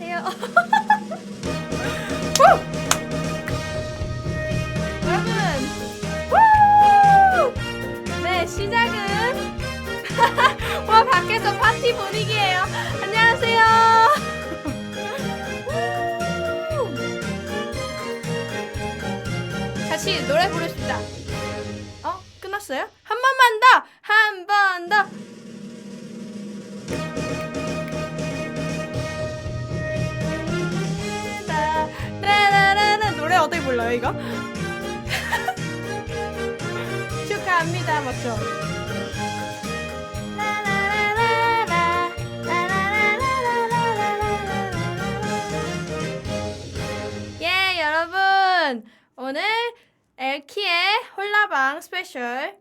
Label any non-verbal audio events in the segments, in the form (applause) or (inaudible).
안녕하세요. (laughs) 후! 여러분, 후! 네 시작은 (laughs) 와 밖에서 파티 분위기 불러요 이거? (laughs) 축하합니다 맞죠? 예 여러분 오늘 엘키의 홀라방 스페셜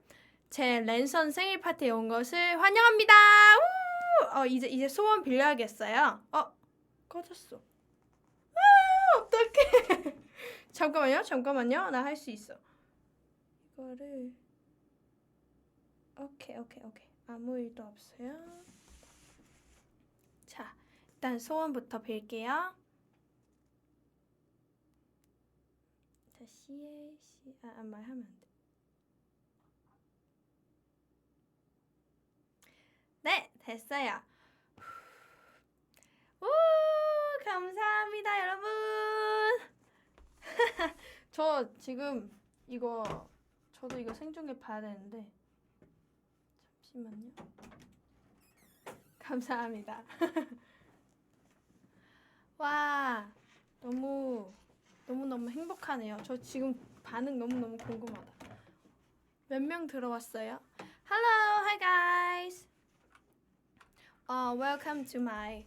제 랜선 생일 파티에 온 것을 환영합니다. 우! 어 이제 이제 소원 빌려야겠어요. 어 꺼졌어. 아 어떡해. 잠깐만요 잠깐만요 나 할 수 있어. 이거를 오케이 오케이 오케이 아무 일도 없어요. 자 일단 소원부터 빌게요. 자 시에 시 아 아, 말하면 안 돼. 네 됐어요. 우 감사합니다 여러분. (laughs) 저 지금 이거 저도 이거 생중계 봐야 되는데 잠시만요. 감사합니다. (laughs) 와 너무 너무 너무 행복하네요. 저 지금 반응 너무 너무 궁금하다. 몇 명 들어왔어요? Hello, hi guys. Uh, welcome to my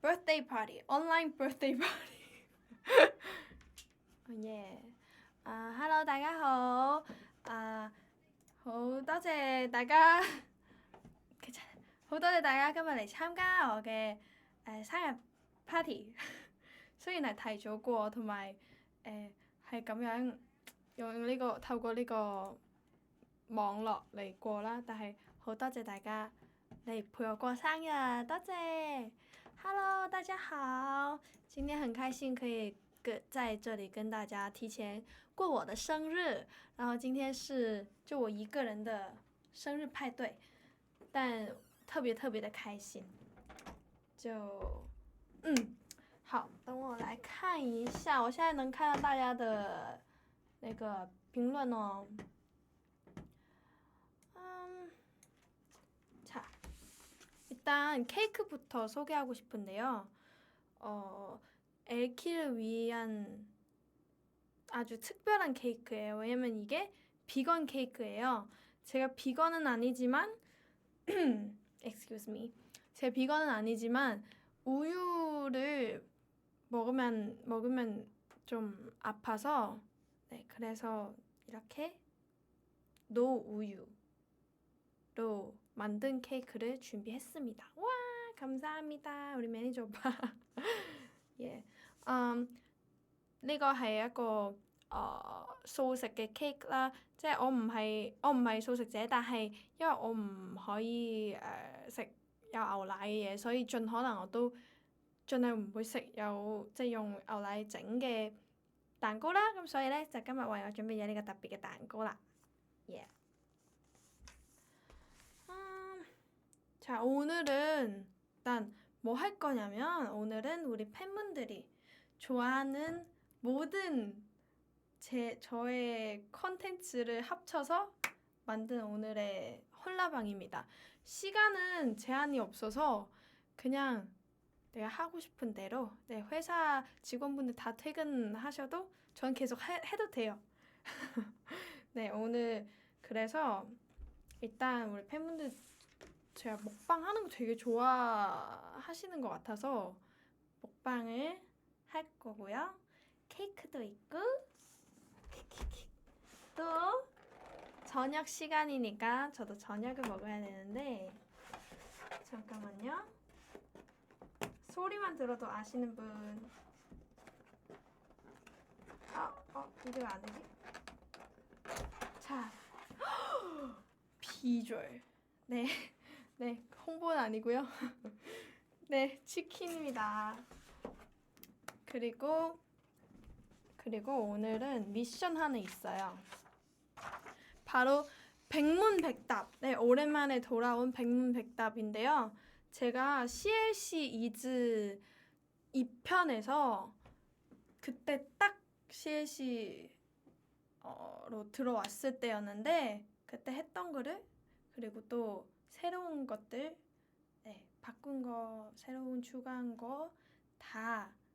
birthday party, online birthday party. yeah. À, hello 大家好。啊，好多謝大家，其實好多謝大家今日嚟參加我嘅誒、呃生日 party。雖然係提早過，同埋誒係咁樣用呢、個透過呢個網絡嚟過啦，但係好多謝大家嚟陪我過生日，多謝。Hello，大家好，今天很開心可以 跟在這裡跟大家提前過我的生日，然後今天是就我一個人的生日派對，但特別特別的開心，就嗯。好，等我来看一下，我现在能看到大家的那个评论哦。음, 자, 일단 케이크부터 소개하고 싶은데요. 어, 엘키를 위한 아주 특별한 케이크예요. 왜냐면 이게 비건 케이크예요. 제가 비건은 아니지만, (clears throat) excuse me. 제가 비건은 아니지만 우유를 먹으면 먹으면 좀 아파서 네 그래서 이렇게 노 우유로 만든 케이크를 준비했습니다. 와 감사합니다 우리 매니저 오빠. (laughs) 예, um, 呢個係一個誒素食嘅 cake 啦，即係我唔係我唔係素食者，但係因為我唔可以誒食、有牛奶嘅嘢，所以盡可能我都盡量唔會食有即係用牛奶整嘅蛋糕啦。咁所以咧就今日為我準備咗呢個特別嘅蛋糕啦。Yeah. 음, 자 오늘은 일단 뭐 할 거냐면 오늘은 우리 팬분들이 좋아하는 모든 제 저의 컨텐츠를 합쳐서 만든 오늘의 홀라방입니다. 시간은 제한이 없어서 그냥 내가 하고 싶은 대로 네, 회사 직원분들 다 퇴근하셔도 전 계속 해, 해도 돼요. (laughs) 네, 오늘 그래서 일단 우리 팬분들 제가 먹방 하는 거 되게 좋아하시는 것 같아서 먹방을 할 거고요. 케이크도 있고 또 저녁 시간이니까 저도 저녁을 먹어야 되는데 잠깐만요. 소리만 들어도 아시는 분. 아, 어, 이거 안 되지? 자, (gasps) 비주얼. 네, (laughs) 네, 홍보는 아니고요. (laughs) 네, 치킨입니다. 그리고 그리고 오늘은 미션 하나 있어요. 바로 백문백답. 네, 오랜만에 돌아온 백문백답인데요. 제가 CLC 이즈 2편에서 그때 딱 CLC로 들어왔을 때였는데 그때 했던 거를 그리고 또 새로운 것들 네, 바꾼 거, 새로운 추가한 거 다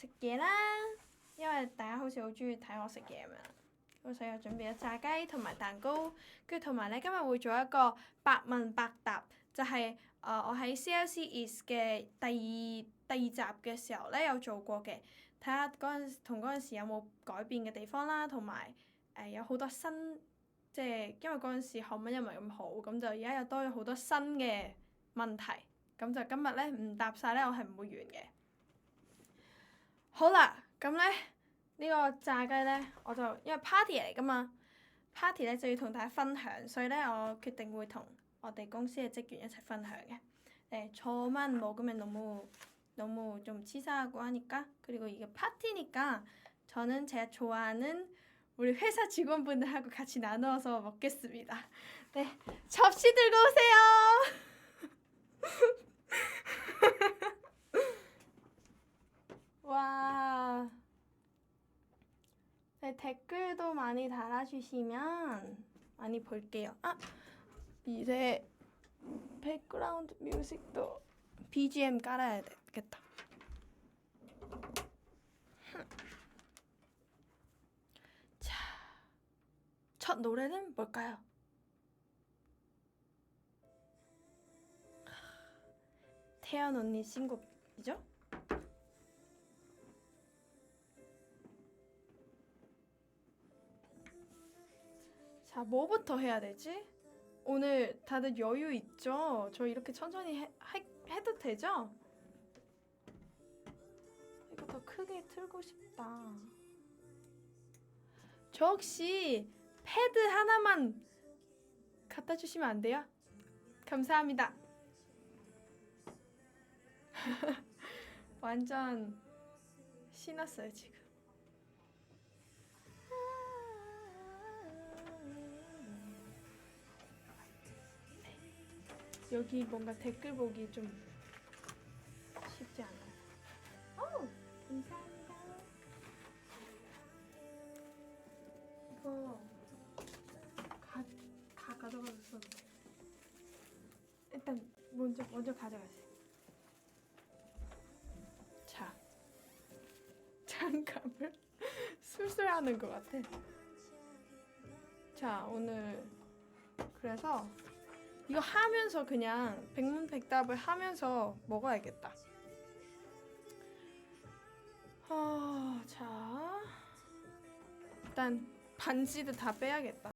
食嘢啦，因為大家好似好中意睇我食嘢咁樣。咁所以我準備咗炸雞同埋蛋糕，跟住同埋咧今日會做一個百問百答，就係、呃我喺 CLC Is 嘅第二第二集嘅時候咧有做過嘅，睇下嗰陣同嗰陣時有冇改變嘅地方啦，同埋誒有好多新，即係因為嗰陣時韓文又唔係咁好，咁就而家又多咗好多新嘅問題，咁就今日咧唔答晒咧，我係唔會完嘅。 好啦，咁咧。呢個炸雞呢，我就因為 party 嚟噶嘛，party 呢就要同大家分享，所以呢，我決定會同我哋公司嘅職員一齊分享嘅。네, 저만 먹으면 너무 너무 좀 치사하고 하니까 그리고 이게 파티니까 저는 제가 좋아하는 우리 회사 직원분들하고 같이 나누어서 먹겠습니다. 네, 접시 들고 오세요. (laughs) 와. 네, 댓글도 많이 달아주시면 많이 볼게요. 아, 이제 백그라운드 뮤직도 BGM 깔아야 되겠다. 자, 첫 노래는 뭘까요? 태연 언니 신곡이죠? 자, 뭐부터 해야 되지? 오늘 다들 여유 있죠? 저 이렇게 천천히 해, 해, 해 도 되죠? 이거 더 크게 틀고 싶다. 저 혹시 패드 하나만 갖다 주시면 안 돼요? 감사합니다. (laughs) 완전 신났어요, 지금. 여기 뭔가 댓글 보기 좀 쉽지 않아요. 어, 감사합니다. 이거 가, 다 가져가서 일단 먼저 먼저 가져가세요. 자, 장갑을 (laughs) 술술하는 것 같아. 자, 오늘 그래서 이거 하면서 그냥 백문백답을 하면서 먹어야겠다. 아, 자, 일단 반지도 다 빼야겠다.